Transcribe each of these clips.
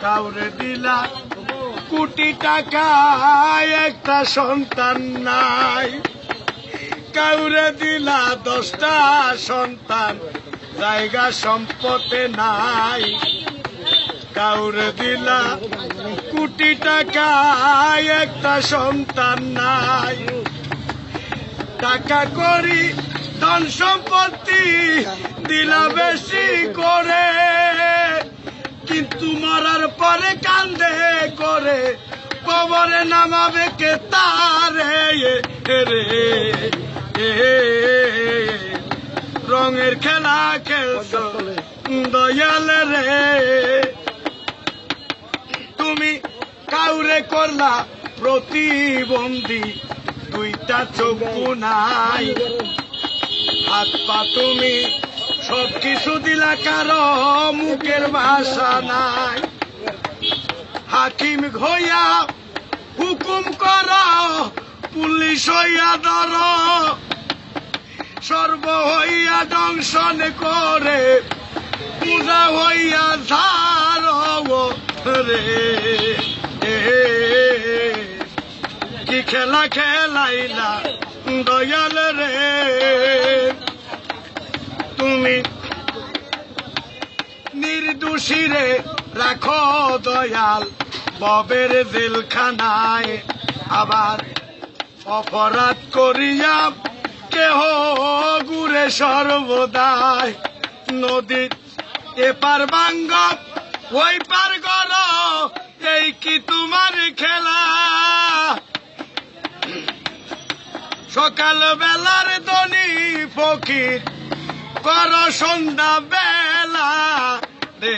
কাউরে দিলা। কোটি টাকা একটা সন্তান নাই। কাউরে দিলা দশটা সন্তান, জায়গা সম্পদে নাই। কাউরে দিলা কোটি টাকা একটা সন্তান নাই। টাকা করি, ধন সম্পত্তি দিলা বেশি করে। কিন্তু মরার পরে কান্দে করে, কবরে নামাবে কে তার রে রঙের খেলা খেলছ, দয়াল রে। তুমি কাউরে করলা প্রতিবন্ধী, দুইটা চক্ষু নাই। হাত পা তুমি সব কিছু দিলা কারও, মুখের ভাষা নাই। হাকিম হইয়া হুকুম কর, পুলিশ হইয়া ধর। সর্ব হইয়া দংশন করে, পূজা হইয়া ধার রে। কি খেলা খেলাইলা, দয়াল রে। তুমি নির্দোষীরে রাখো দয়াল ববের জেলখানায়। আবার অপরাধ করিয়া কেহ গুরে সর্বদায় নদীর এপার বাঙ্গ ওই পার গর, এই কি তোমার খেলা? সকাল বেলার দনি ফকির কর সন্ধ্যা বেলা, রে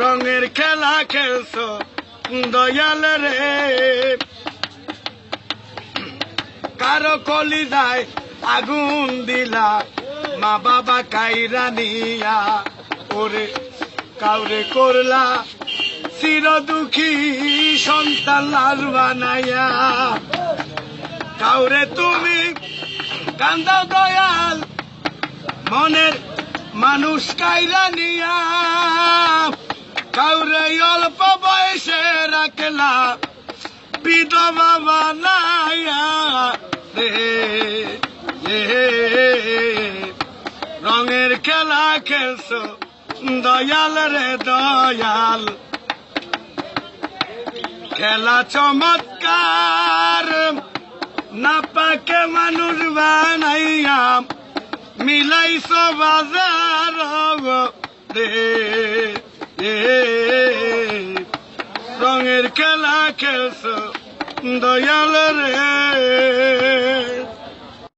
রঙের খেলা খেলছ, দয়াল রে। কারও কলি যায় আগুন দিলা, মা বাবা কাইরা নিয়া, ওরে, কাউরে করলা। চির দুঃখী সন্তান লাল বানাইয়া কাউরে তুমি কান্দাও দয়াল, মনের মানুষ কাইরা নিয়া। কাউরে অল্প বয়সে রাখলা, বিধবা বানাইয়া রঙের খেলা খেলছ, দয়াল রে দয়াল। খেলা চমৎকার। না পাকে মানুষ বানাইয়া মিলাইছ বাজার রঙের খেলা খেলছ দয়াল রে।